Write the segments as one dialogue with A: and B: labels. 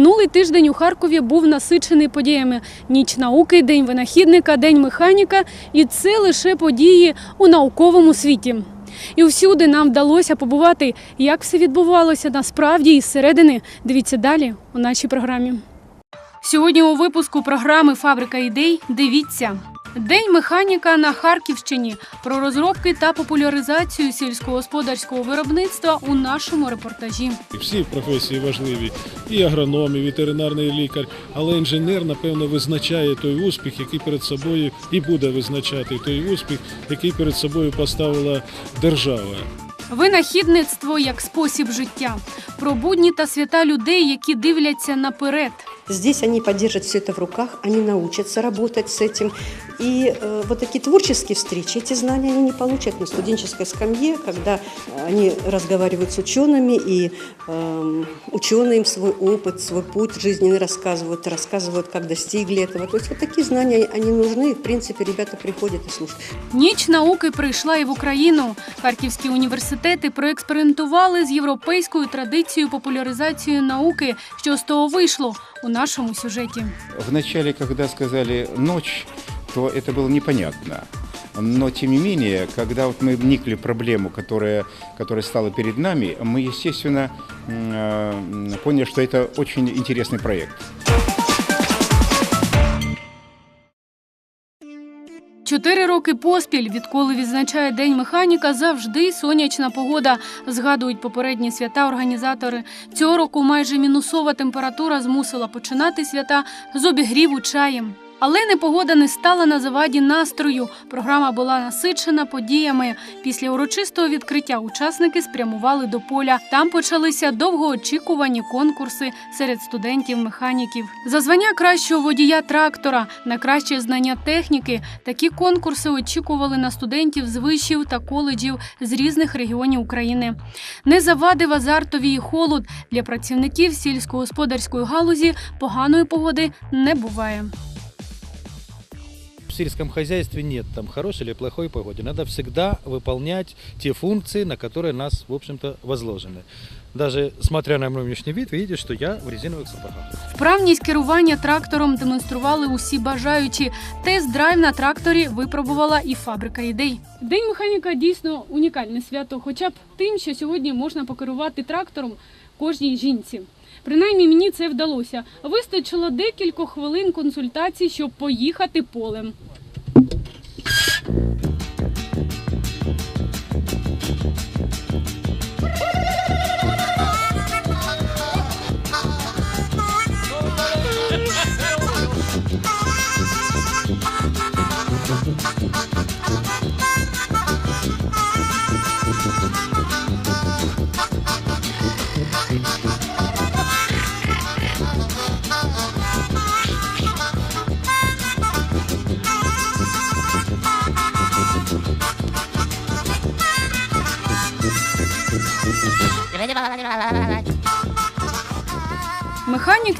A: Минулий тиждень у Харкові був насичений подіями: ніч науки, день винахідника, день механіка, і це лише події у науковому світі. І всюди нам вдалося побувати, як все відбувалося насправді і зсередини. Дивіться далі у нашій програмі. Сьогодні у випуску програми Фабрика ідей дивіться. День механіка на Харківщині про розробки та популяризацію сільськогосподарського виробництва у нашому репортажі.
B: І Всі професії важливі, і агроном, і ветеринарний лікар, але інженер, напевно, визначає той успіх, який перед собою і буде визначати той успіх, який перед собою поставила держава.
A: Винахідництво як спосіб життя, про будні та свята людей, які дивляться наперед.
C: Здесь они поддержат все это в руках, они научатся работать с этим. И э, вот такие творческие встречи, эти знания они не получат на студенческой скамье, когда они разговаривают с учеными, и эм, ученые им свой опыт, свой путь жизненный рассказывают, рассказывают, как достигли этого. То есть вот такие знания, они нужны, и, в принципе, ребята приходят и слушают.
A: Ніч науки прийшла і в Україну. Харківські університети проекспериментували з європейською традицією популяризації науки. Що з того вийшло у нашому сюжеті.
D: Вначале, когда сказали «ночь», то это было непонятно. Но, тем не менее, когда вот мы вникли в проблему, которая, которая стала перед нами, мы, естественно, м, э, поняли, что это очень интересный проект.
A: Чотири роки поспіль, відколи відзначає День механіка, завжди сонячна погода. Згадують попередні свята організатори. Цього року майже мінусова температура змусила починати свята з обігріву чаєм. Але непогода не стала на заваді настрою. Програма була насичена подіями. Після урочистого відкриття учасники спрямували до поля. Там почалися довгоочікувані конкурси серед студентів-механіків. За звання кращого водія трактора на краще знання техніки. Такі конкурси очікували на студентів з вишів та коледжів з різних регіонів України. Не завадив азартові і холод для працівників сільськогосподарської галузі. Поганої погоди не буває
E: В сельском хозяйстве нет там хорошей или плохой погоды. Надо всегда выполнять те функции, на которые нас, в общем-то, возложены. Даже смотря на мой внешний вид, видите, что я в резиновых сапогах.
A: Вправність керування трактором демонстрували усі бажаючі. Тест-драйв на тракторі випробувала і фабрика ідей. День механіка дійсно унікальне свято, хоча б тим, що сьогодні можна покерувати трактором кожній жінці. Принаймні мені це вдалося. Вистачило декількох хвилин консультацій, щоб поїхати полем. Thank you.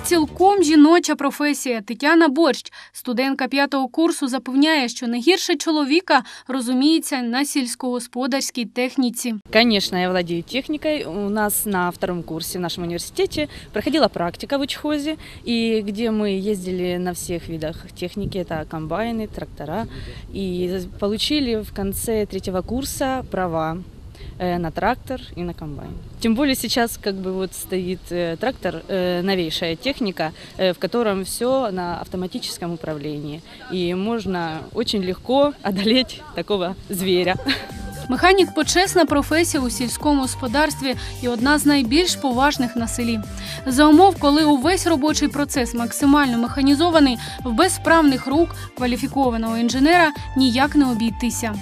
A: цілком жіноча професія. Тетяна Борщ, студентка п'ятого курсу, запевняє, що не гірше чоловіка розуміється на сільськогосподарській техніці.
F: Конечно, я владею техникой. У нас на втором курсе в нашем университете проходила практика в учхозе, и где мы ездили на всех видах техники, это комбайны, трактора, и получили в конце третьего курса права э, на трактор и на комбайн. Тем более сейчас как бы вот стоит э, трактор, э, новейшая техника, э, в котором все на автоматическом управлении. И можно очень легко одолеть такого зверя.
A: Механік почесна професія у сільському господарстві і одна з найбільш поважних на селі. За умов, коли увесь робочий процес максимально механізований, в безправних рук кваліфікованого інженера ніяк не обійтися.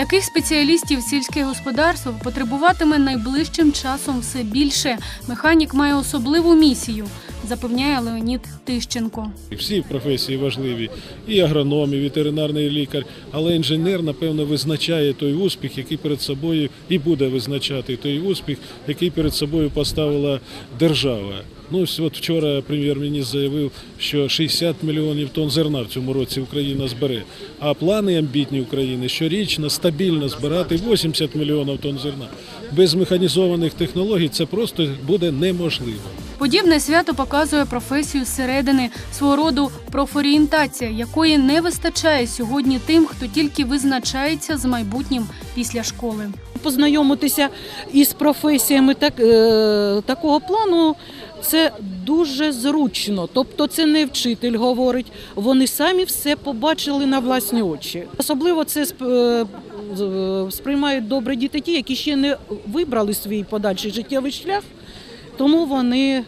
A: Таких спеціалістів сільське господарство потребуватиме найближчим часом все більше. Механік має особливу місію, запевняє Леонід Тищенко.
B: Всі професії важливі, і агроном, і ветеринарний лікар, але інженер, напевно, визначає той успіх, який перед собою і буде визначати той успіх, який перед собою поставила держава. Ну, ось от вчора прем'єр-міністр заявив, що 60 мільйонів тонн зерна в цьому році Україна збере. А плани амбітні України щорічно стабільно збирати 80 мільйонів тонн зерна. Без механізованих технологій це просто буде неможливо.
A: Подібне свято показує професію зсередини, свого роду профорієнтація, якої не вистачає сьогодні тим, хто тільки визначається з майбутнім після школи.
G: познайомитися із професіями так, е, такого плану. Це дуже зручно. Тобто, це не вчитель говорить, вони самі все побачили на власні очі. Особливо це е, е, сприймають добре діти ті, які ще не вибрали свій подальший життєвий шлях, тому вони.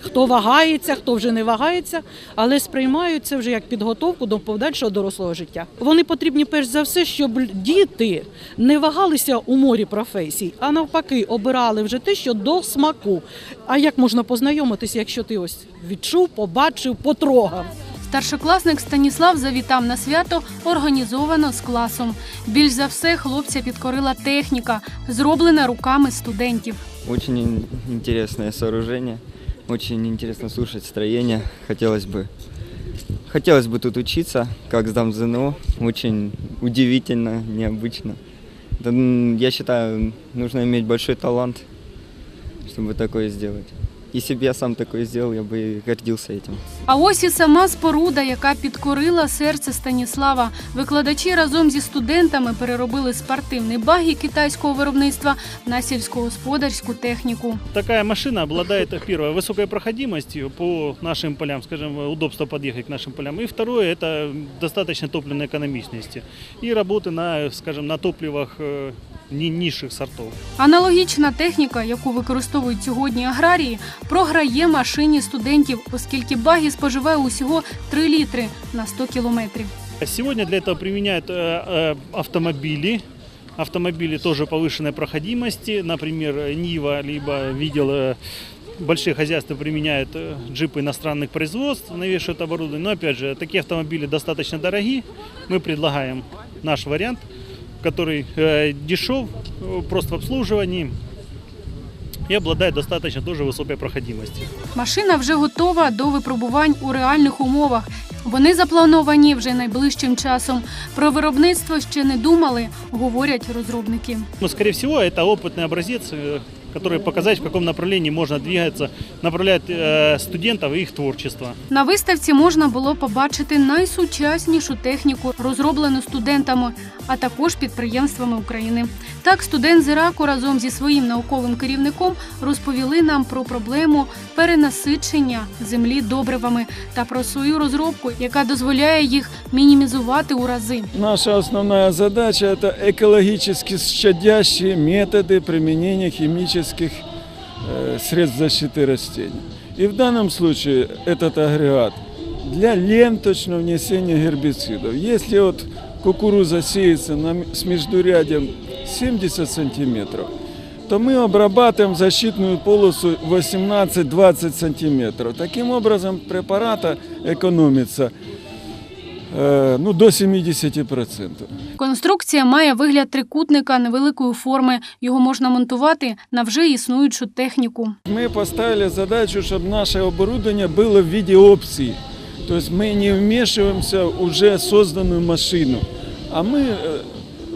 G: Хто вагається, хто вже не вагається, але сприймають це вже як підготовку до подальшого дорослого життя. Вони потрібні перш за все, щоб діти не вагалися у морі професій, а навпаки, обирали вже те, що до смаку. А як можна познайомитися, якщо ти ось відчув, побачив, потрогав?
A: Старшокласник Станіслав завітав на свято організовано з класом. Більш за все хлопця підкорила техніка, зроблена руками студентів.
H: Очень ин- интересное сооружение. Очень интересно слушать строение. Хотелось бы, хотелось бы тут учиться, как сдам ЗНО. Очень удивительно, необычно. Я считаю, нужно иметь большой талант, чтобы такое сделать. Если бы я сам такое сделал, я бы гордился этим.
A: А ось і сама споруда, яка підкорила серце Станіслава. Викладачі разом зі студентами переробили спортивний багі китайського виробництва на сільськогосподарську техніку.
I: Такая машина обладает, первое, высокой проходимостью по нашим полям, скажем, удобство подъехать к нашим полям. И второе, это достаточно топливной экономичности. И работы на, скажем, на топливах э, ни- низших сортов.
A: Аналогічна техніка, яку використовують сьогодні аграрії, програє машині студентів, оскільки багі споживає усього 3 літри на 100 кілометрів.
I: Сегодня для этого применяют э, э, автомобили. Автомобили тоже повышенной проходимости. Например, Нива, либо видел э, большие хозяйства применяют э, джипы иностранных производств, навешивают оборудование. Но опять же, такие автомобили достаточно дороги. Мы предлагаем наш вариант, который э, дешев, э, просто в обслуживании и обладает достаточно тоже высокой проходимостью.
A: Машина вже готова до випробувань у реальних умовах. Вони заплановані вже найближчим часом. Про виробництво ще не думали, говорять розробники.
I: Но, скорее всего, это опытный образец, э, который показать, в каком направлении можно двигаться, направлять э, студентов и их творчество.
A: На виставці можна було побачити найсучаснішу техніку, розроблену студентами, а також підприємствами України. Так, студент з Іраку разом зі своїм науковим керівником розповіли нам про проблему перенасичення землі добривами та про свою розробку, яка дозволяє їх мінімізувати у рази.
J: Наша основная задача – это экологически щадящие методы применения химических э, средств защиты растений. И в данном случае этот агрегат для ленточного внесения гербицидов. Если вот кукуруза сеется на, м- с междурядием 70 сантиметров, то мы обрабатываем защитную полосу 18-20 сантиметров. Таким образом препарата экономится э, ну, до 70%.
A: Конструкція має вигляд трикутника невеликої форми. Його можна монтувати на вже існуючу техніку.
J: Мы поставили задачу, чтобы наше оборудование было в виде опций. То есть мы не вмешиваемся в уже созданную машину, а мы э,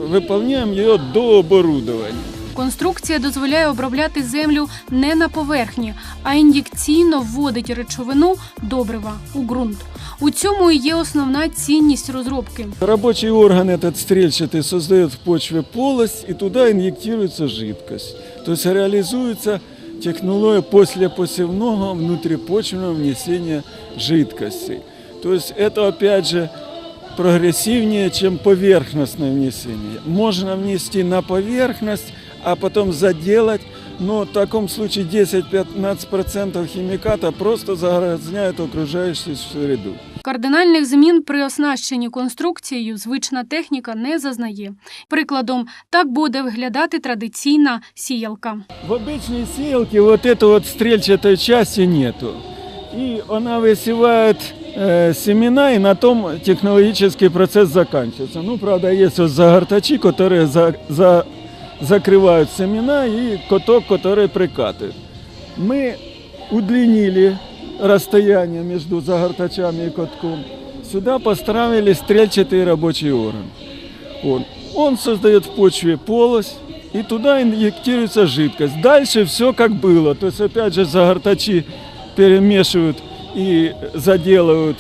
J: выполняем ее до оборудования.
A: Конструкція дозволяє обробляти землю не на поверхні, а ін'єкційно вводить речовину добрива у ґрунт. У цьому і є основна цінність розробки.
J: Рабочий орган этот стрельчатый создает в почве полость, и туда инъектируется жидкость. То есть реализуется технология послепосевного внутрипочвенного внесения жидкости. То есть это опять же прогрессивнее, чем поверхностное внесение. Можно внести на поверхность, а потом заделать, но в таком случае 10-15% химиката просто загрязняют окружающую среду.
A: Кардинальних змін при оснащенні конструкцією звична техніка не зазнає. Прикладом, так буде виглядати традиційна сіялка.
J: В обычной сеялке вот этой вот стрельчатой части нету. И она высевает э, семена, и на том технологический процесс заканчивается. Ну, правда, есть вот загортачи, которые за, за- закрывают семена, и каток, который прикатывает. Мы удлинили расстояние между загортачами и катком. Сюда поставили стрельчатый рабочий орган. Он, он создает в почве полость, и туда инъектируется жидкость. Дальше все как было. То есть опять же загортачи перемешивают и заделывают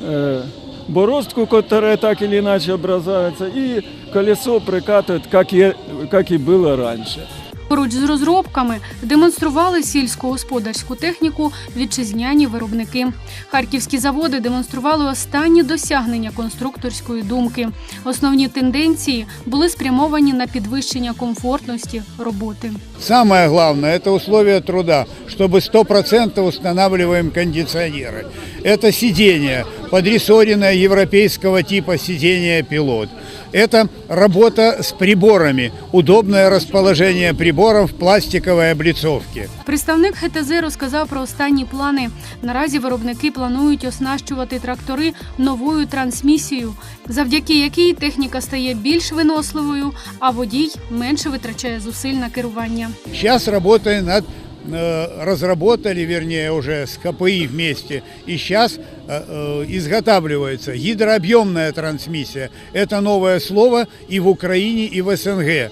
J: э, бороздку, которая так или иначе образуется, и колесо прикатывают, как и, как и было раньше.
A: Поруч з розробками демонстрували сільськогосподарську техніку вітчизняні виробники. Харківські заводи демонстрували останні досягнення конструкторської думки. Основні тенденції були спрямовані на підвищення комфортності роботи.
K: Самое главное – это условия труда, чтобы 100% устанавливаем кондиционеры. Это сиденье, подрессоренное европейского типа сиденье пилот. Это работа с приборами, удобное расположение приборов в пластиковой облицовке.
A: Представник ГТЗ розказав про останні плани. Наразі виробники планують оснащувати трактори новою трансмісією, завдяки якій техніка стає більш виносливою, а водій менше витрачає зусиль на керування.
K: Сейчас работаем над разработали, вернее, уже с КПИ вместе, и сейчас э, э, изготавливается гидрообъемная трансмиссия. Это новое слово и в Украине, и в СНГ. Э,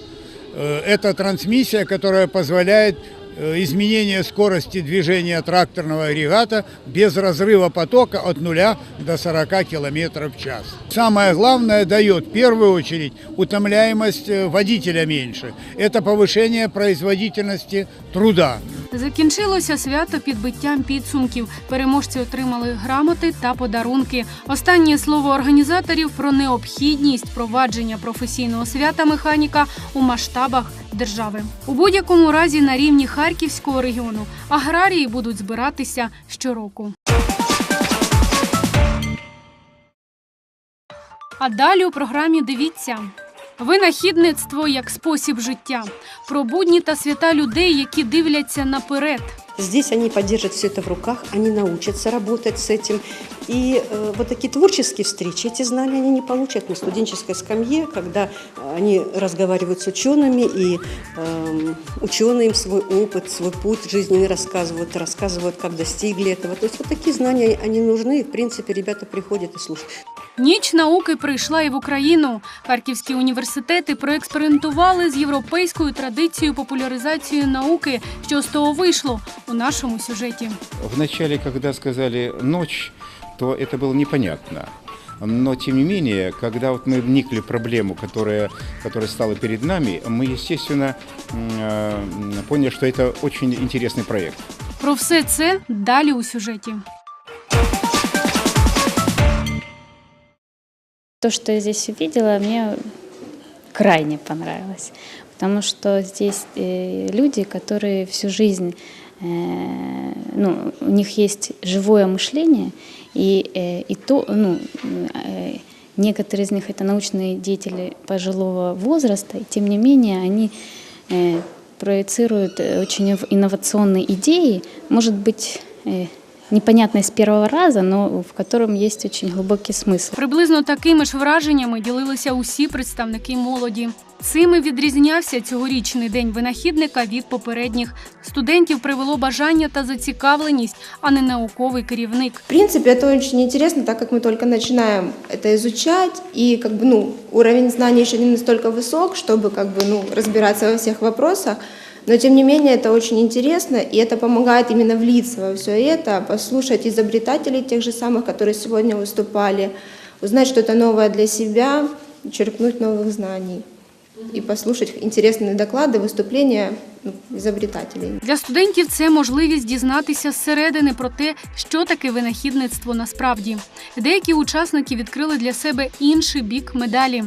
K: Это трансмиссия, которая позволяет э, изменение скорости движения тракторного агрегата без разрыва потока от 0 до 40 км в час. Самое главное дает в первую очередь утомляемость э, водителя меньше. Это повышение производительности труда.
A: Закінчилося свято підбиттям підсумків. Переможці отримали грамоти та подарунки. Останнє слово організаторів про необхідність провадження професійного свята механіка у масштабах держави. У будь-якому разі на рівні Харківського регіону аграрії будуть збиратися щороку. А далі у програмі дивіться. Винахідництво як спосіб життя, про будні та свята людей, які дивляться наперед.
C: Здесь они поддержат все это в руках, они научатся работать с этим. И э, вот такие творческие встречи, эти знания они не получат на студенческой скамье, когда они разговаривают с учеными, и эм, ученые им свой опыт, свой путь жизненный рассказывают, рассказывают, как достигли этого. То есть вот такие знания, они нужны, и, в принципе, ребята приходят и слушают.
A: Ніч науки прийшла і в Україну. Харківські університети проекспериментували з європейською традицією популяризації науки. Що з того вийшло у нашому сюжеті.
D: Вначале, когда сказали «ночь», то это было непонятно. Но, тем не менее, когда вот мы вникли в проблему, которая, которая стала перед нами, мы, естественно, м, э, поняли, что это очень интересный проект.
A: Про все це далі у сюжеті.
L: То, что я здесь увидела, мне крайне понравилось. Потому что здесь э, люди, которые всю жизнь, э, ну, у них есть живое мышление, и, э, и то, ну, э, некоторые из них это научные деятели пожилого возраста, и тем не менее они э, проецируют э, очень инов- инновационные идеи, может быть, э, непонятные с первого раза, но в котором есть очень глубокий смысл.
A: Приблизно такими ж враженнями ділилися усі представники молоді. Цими відрізнявся цьогорічний день винахідника від попередніх. Студентів привело бажання та зацікавленість, а не науковий керівник.
M: В принципе, это очень интересно, так как мы только начинаем это изучать, и как бы, ну, уровень знаний еще не настолько высок, чтобы как бы, ну, разбираться во всех вопросах. Но тем не менее это очень интересно, и это помогает именно влиться во все это, послушать изобретателей тех же самых, которые сегодня выступали, узнать что-то новое для себя, черпнуть новых знаний и послушать интересные доклады, выступления ну, изобретателей.
A: Для студентів це можливість дізнатися зсередини про те, що таке винахідництво насправді. Деякі учасники відкрили для себе інший бік медалі,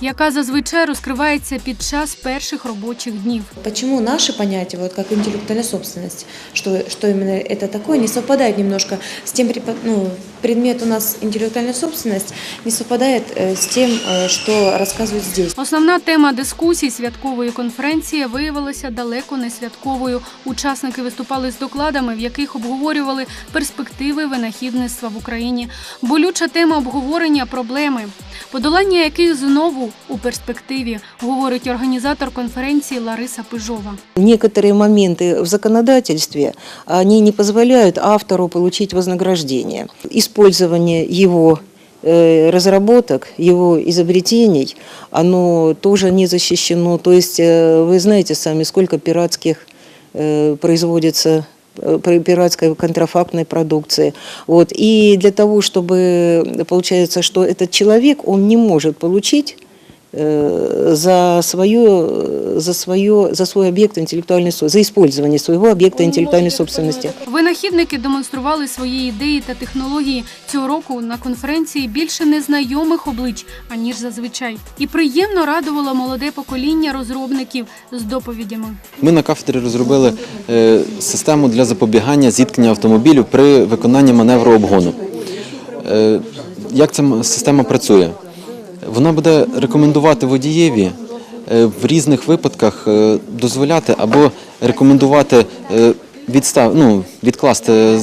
A: яка зазвичай розкривається під час перших робочих днів.
N: Почему наши понятия, вот как интеллектуальная собственность, что, что именно это такое, не совпадает немножко с тем, препод- ну, предмет у нас интеллектуальная собственность, не совпадает э, с тем, э, что рассказывают здесь.
A: Основна тема дискусій святкової конференції виявилася далеко не святковою. Учасники виступали з докладами, в яких обговорювали перспективи винахідництва в Україні. Болюча тема обговорення проблеми, подолання яких знову у перспективі, говорить організатор конференції Лариса Пижова.
O: Некоторые моменты в законодательстве, они не позволяют автору получить вознаграждение. Использование его э, разработок, его изобретений, оно тоже не защищено. То есть э, вы знаете сами, сколько пиратских э, производится э, пи- пиратской контрафактной продукции. Вот. И для того, чтобы, получается, что этот человек, он не может получить э, за, свое, за, свое, за свой объект интеллектуальной собственности, за использование своего объекта интеллектуальной собственности.
A: Винахідники демонстрували свої ідеї та технології цього року на конференції більше незнайомих облич аніж зазвичай, і приємно радувало молоде покоління розробників з доповідями.
P: Ми на кафедрі розробили е, систему для запобігання зіткнення автомобілів при виконанні маневру обгону. Е, Як ця система працює? Вона буде рекомендувати водієві е, в різних випадках е, дозволяти або рекомендувати е, відстав, ну, відкласти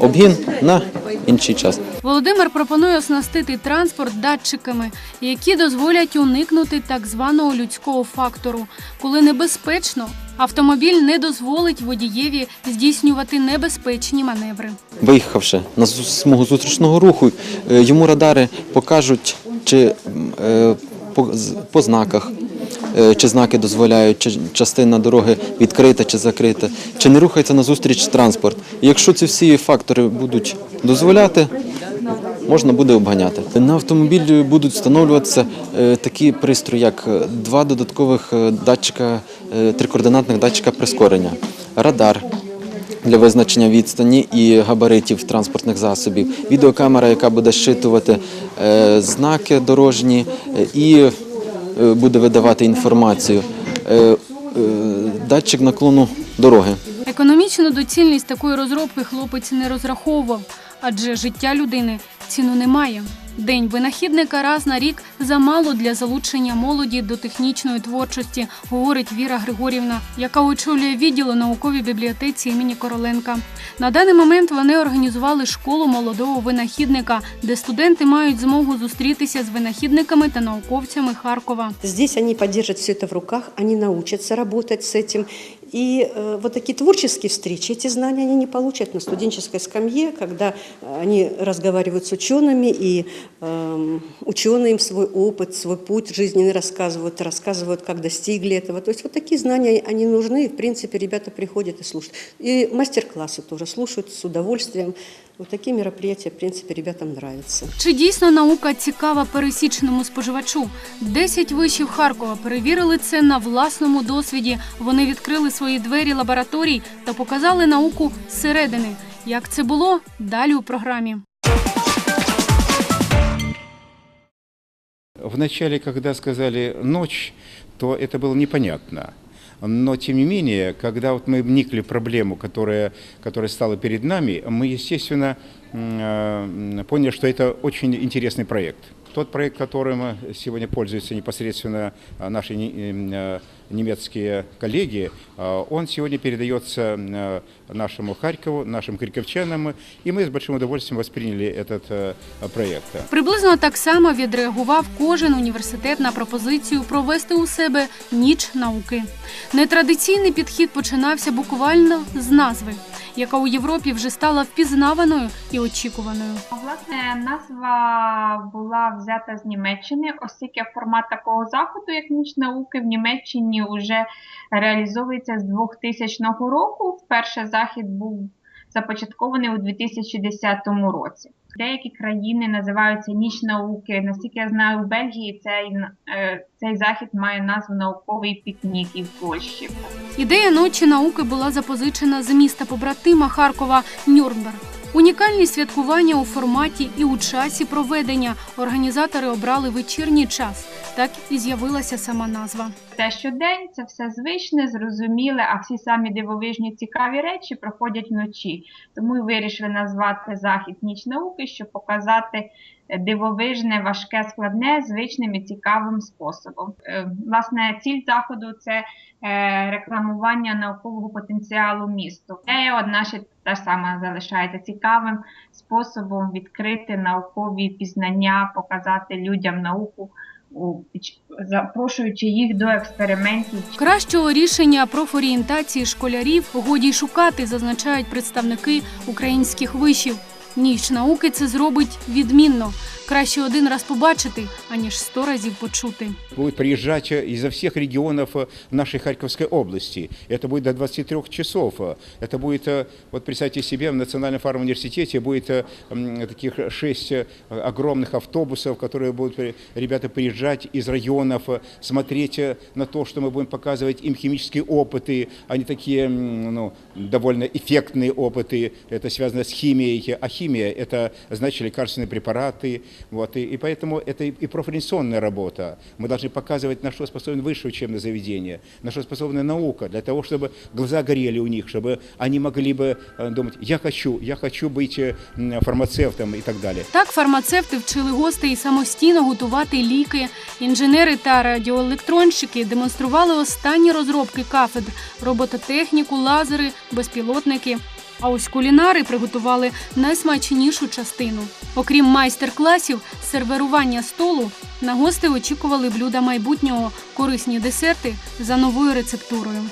P: обгін на інший час.
A: Володимир пропонує оснастити транспорт датчиками, які дозволять уникнути так званого людського фактору, коли небезпечно. Автомобіль не дозволить водієві здійснювати небезпечні маневри.
P: Виїхавши на смугу зустрічного руху, е, йому радари покажуть, чи е, по, знаках, е, чи знаки дозволяють, чи частина дороги відкрита чи закрита, чи не рухається назустріч транспорт. І якщо ці всі фактори будуть дозволяти, можна буде обганяти. На автомобіль будуть встановлюватися е, такі пристрої, як е, два додаткових е, датчика, трикоординатних датчика прискорення, радар для визначення відстані і габаритів транспортних засобів, відеокамера, яка буде щитувати знаки дорожні і буде видавати інформацію, датчик наклону дороги.
A: Економічну доцільність такої розробки хлопець не розраховував, адже життя людини ціну не має. День винахідника раз на рік замало для залучення молоді до технічної творчості, говорить Віра Григорівна, яка очолює відділ у науковій бібліотеці імені Короленка. На даний момент вони організували школу молодого винахідника, де студенти мають змогу зустрітися з винахідниками та науковцями Харкова.
C: Здесь они подержат все это в руках, они научатся работать с этим. И э, вот такие творческие встречи, эти знания они не получат на студенческой скамье, когда э, они разговаривают с учеными, и эм, ученые им свой опыт, свой путь жизненный рассказывают, рассказывают, как достигли этого. То есть вот такие знания, они нужны, и, в принципе, ребята приходят и слушают. И мастер-классы тоже слушают с удовольствием. Вот такие мероприятия, в принципе, ребятам нравятся.
A: Чи дійсно наука цікава пересічному споживачу? Десять вишів Харкова перевірили це на власному досвіді. Вони відкрили свої двері лабораторій та показали науку зсередини. Як це було далі у програмі?
D: Вначале, когда сказали «ночь», то это было непонятно. Но, тем не менее, когда вот мы вникли в проблему, которая, которая стала перед нами, мы, естественно, м, э, поняли, что это очень интересный проект. Тот проект, которым сегодня пользуются непосредственно а, наши не- м, э, немецкие коллеги, а, он сегодня передается э, нашему Харькову, нашим харьковчанам, и мы с большим удовольствием восприняли этот э, проект.
A: Приблизно так само відреагував кожен університет на пропозицію провести у себе ніч науки. Нетрадиційний підхід починався буквально з назви, яка у Європі вже стала впізнаваною і очікуваною.
Q: Власне, назва була взята з Німеччини, оскільки формат такого заходу, як ніч науки, в Німеччині вже реалізовується з 2000 року. Вперше захід був започаткований у 2010 році. Деякі країни називаються ніч науки. Наскільки я знаю, у Бельгії цей, е, цей захід має назву науковий пікнік і в Польщі.
A: Ідея ночі науки була запозичена з міста побратима Харкова Нюрнберг. Унікальні святкування у форматі і у часі проведення організатори обрали вечірній час. Так і з'явилася сама назва.
Q: Це щодень, це все звичне, зрозуміле, а всі самі дивовижні цікаві речі проходять вночі. Тому і вирішили назвати захід Ніч науки, щоб показати дивовижне, важке, складне, звичним і цікавим способом. Е, Власне, ціль заходу це е, рекламування наукового потенціалу місту. Ідея одна ще та ж сама залишається цікавим способом відкрити наукові пізнання, показати людям науку запрошуючи їх до експериментів.
A: Кращого рішення профорієнтації школярів годі й шукати, зазначають представники українських вишів. Ніч науки це зробить відмінно. Краще один раз побачити, аніж сто разів почути.
D: Будет приезжать э, изо всех регионов э, нашей Харьковской области. Это будет до 23 часов. Э, Это будет, э, вот представьте себе, в Национальном фармуниверситете будет э, м, таких шесть э, огромных автобусов, которые будут при- ребята приезжать из районов, э, смотреть э, на то, что мы будем показывать им химические опыты. Они такие м, ну, довольно эффектные опыты. Это связано с химией. А химия – это, значит, лекарственные препараты. Вот. И, и поэтому это и, и профориентационная работа. Мы должны показывать, на что способно высшее учебное заведение, на что способна наука, для того, чтобы глаза горели у них, чтобы они могли бы э, думать, я хочу, я хочу быть э, м, фармацевтом и так далее.
A: Так фармацевти вчили гостей самостійно готувати ліки. Інженери та радіоелектронщики демонстрували останні розробки кафедр: робототехніку, лазери, безпілотники. А ось кулінари приготували найсмачнішу частину. Окрім майстер-класів, серверування столу на гостей очікували блюда майбутнього, корисні десерти за новою рецептурою.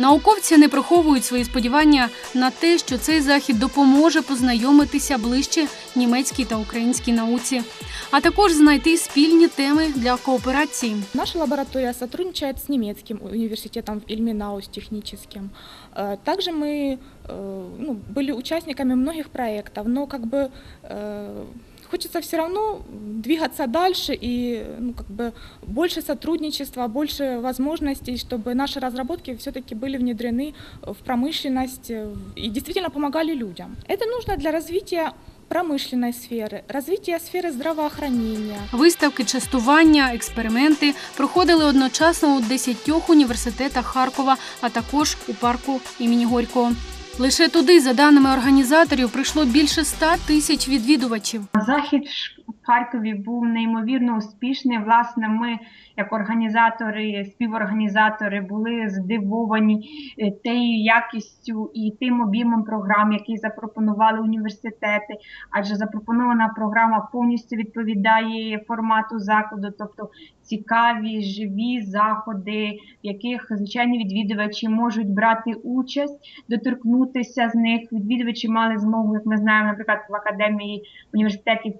A: Науковці не приховують свої сподівання на те, що цей захід допоможе познайомитися ближче німецькій та українській науці, а також знайти спільні теми для кооперації.
R: Наша лаборатория сотрудничает с немецким университетом в Ильменау, с техническим. Э, Также мы э, ну, были участниками многих проектов, но как бы э, хочется все равно двигаться дальше и ну, как бы больше сотрудничества, больше возможностей, чтобы наши разработки все-таки были внедрены в промышленность э, и действительно помогали людям. Это нужно для развития промышленной сферы, развития сферы здравоохранения,
A: Виставки, частування, експерименти проходили одночасно у 10 університетах Харкова, а також у парку імені Горького. Лише туди, за даними організаторів, прийшло більше 100 тисяч відвідувачів.
Q: Захід в Харкові був неймовірно успішний. Власне, ми, як організатори, співорганізатори, були здивовані е, тією якістю і тим об'ємом програм, які запропонували університети. Адже запропонована програма повністю відповідає формату закладу, тобто цікаві, живі заходи, в яких звичайні відвідувачі можуть брати участь, доторкнутися з них. Відвідувачі мали змогу, як ми знаємо, наприклад, в академії університетів університеті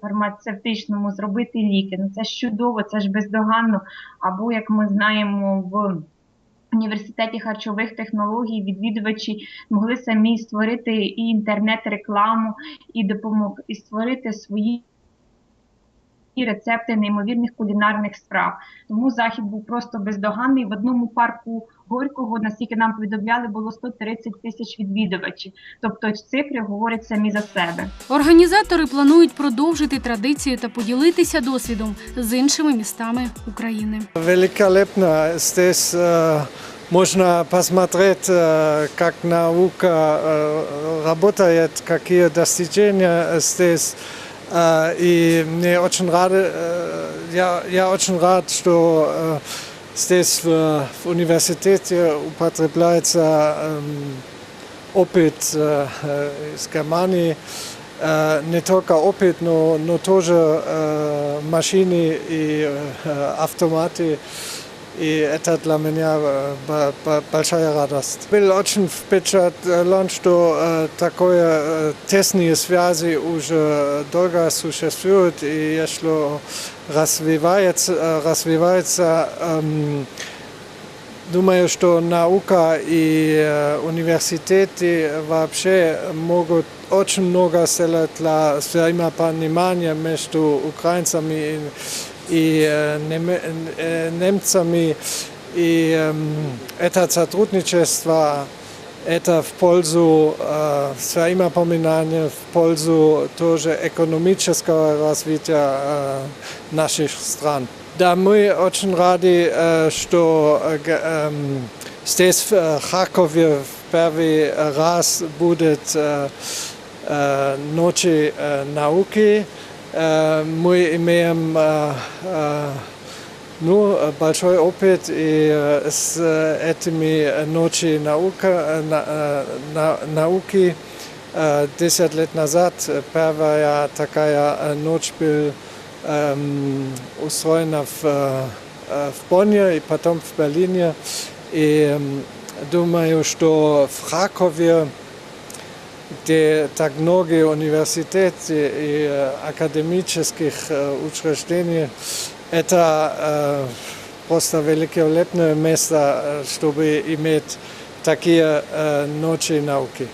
Q: фармацевтичному зробити ліки. Ну це ж чудово, це ж бездоганно. Або як ми знаємо в університеті харчових технологій відвідувачі могли самі створити і інтернет-рекламу, і допомог, і створити свої І рецепти неймовірних кулінарних страв. Тому захід був просто бездоганний. В одному парку Горького, наскільки нам повідомляли, було 130 тисяч відвідувачів. Тобто цифри говорять самі за себе.
A: Організатори планують продовжити традицію та поділитися досвідом з іншими містами України.
S: Великолепно здесь э, можно посмотреть, э, как наука э, работает, какие достижения здесь. Э, И мне очень рад, э, я, я очень рад, что э, здесь в, в университете употребляется эм, опыт э, э, из Германии. Э, Не только опыт, но, но тоже э, машины и э, автоматы. И это для меня э, б- б- большая радость. Был очень впечатлен, что э, такое э, тесные связи уже долго существуют, и если развивается, э, развивается эм, Думаю, что наука и э, университеты вообще могут очень много сделать для взаимопонимания между украинцами и, и э, неме- э, немцами. И эм, это сотрудничество это в пользу э, взаимопоминания, в пользу тоже экономического развития э, наших стран. Да, мы очень рады, э, что э, г- эм, здесь в э, Харькове в первый раз будет э, э, ночи э, науки. Э, Мы имеем э, э, ну, э, большой опыт и э, с э, этими э, ночи наука, э, на- э, на- науки. Э, Десять лет назад э, первая такая э, ночь была эм, устроена в, э, э, в Бонне и потом в Берлине. И эм, думаю, что в Харькове gdje tak mnogi univerziteti i akademičkih učreštenji eta prosta velikolepne mesta, što bi imeti takije noči nauki.